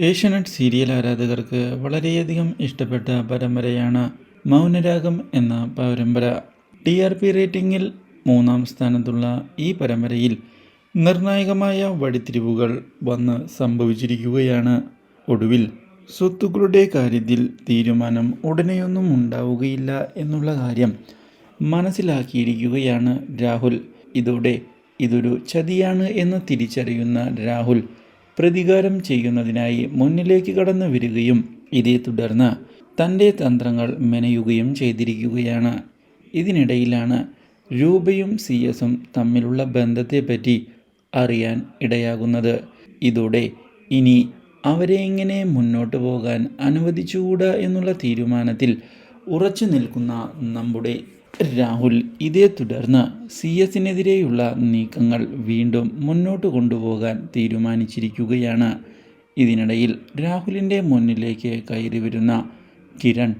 Asianet serial ആരാധകർക്ക് വളരെയധികം ഇഷ്ടപ്പെട്ട പരമ്പരയാണ് മൗനരാഗം എന്ന പരമ്പര. ടി ആർ പി റേറ്റിംഗിൽ മൂന്നാം സ്ഥാനത്തുള്ള ഈ പരമ്പരയിൽ നിർണായകമായ വഴിത്തിരിവുകൾ വന്ന് സംഭവിച്ചിരിക്കുകയാണ്. ഒടുവിൽ സ്വത്തുക്കളുടെ കാര്യത്തിൽ തീരുമാനം ഉടനെയൊന്നും ഉണ്ടാവുകയില്ല എന്നുള്ള കാര്യം മനസ്സിലാക്കിയിരിക്കുകയാണ് രാഹുൽ. ഇതോടെ ഇതൊരു ചതിയാണ് എന്ന് തിരിച്ചറിയുന്ന രാഹുൽ പ്രതികാരം ചെയ്യുന്നതിനായി മുന്നിലേക്ക് കടന്നു വരികയും ഇതേ തുടർന്ന് തന്റെ തന്ത്രങ്ങൾ മെനയുകയും ചെയ്തിരിക്കുകയാണ്. ഇതിനിടയിലാണ് രൂപയും സി എസും തമ്മിലുള്ള ബന്ധത്തെപ്പറ്റി അറിയാൻ ഇടയാകുന്നത്. ഇതോടെ ഇനി അവരെ എങ്ങനെ മുന്നോട്ട് പോകാൻ അനുവദിച്ചുകൂടാ എന്നുള്ള തീരുമാനത്തിൽ ഉറച്ചു നിൽക്കുന്ന നമ്മുടെ രാഹുൽ ഇതേ തുടർന്ന് സി എസിനെതിരെയുള്ള നീക്കങ്ങൾ വീണ്ടും മുന്നോട്ട് കൊണ്ടുപോകാൻ തീരുമാനിച്ചിരിക്കുകയാണ്. ഇതിനിടയിൽ രാഹുലിന്റെ മുന്നിലേക്ക് കയറി വരുന്ന കിരൺ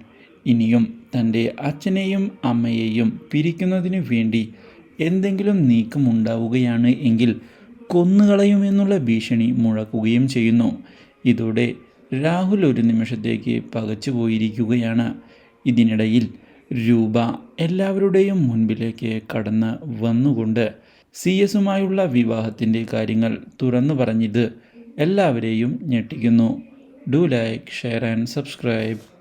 ഇനിയും തന്റെ അച്ഛനെയും അമ്മയെയും പിരിക്കുന്നതിന് വേണ്ടി എന്തെങ്കിലും നീക്കമുണ്ടാവുകയാണ് എങ്കിൽ കൊന്നുകളയുമെന്നുള്ള ഭീഷണി മുഴക്കുകയും ചെയ്യുന്നു. ഇതോടെ രാഹുൽ ഒരു നിമിഷത്തേക്ക് പകച്ചു പോയിരിക്കുകയാണ് ഇതിനിടയിൽ രൂപ എല്ലാവരുടെയും മുൻപിലേക്ക് കടന്ന് വന്നുകൊണ്ട് സി എസുമായുള്ള വിവാഹത്തിന്റെ കാര്യങ്ങൾ തുറന്നു പറഞ്ഞത് എല്ലാവരെയും ഞെട്ടിക്കുന്നു. Do like share and subscribe.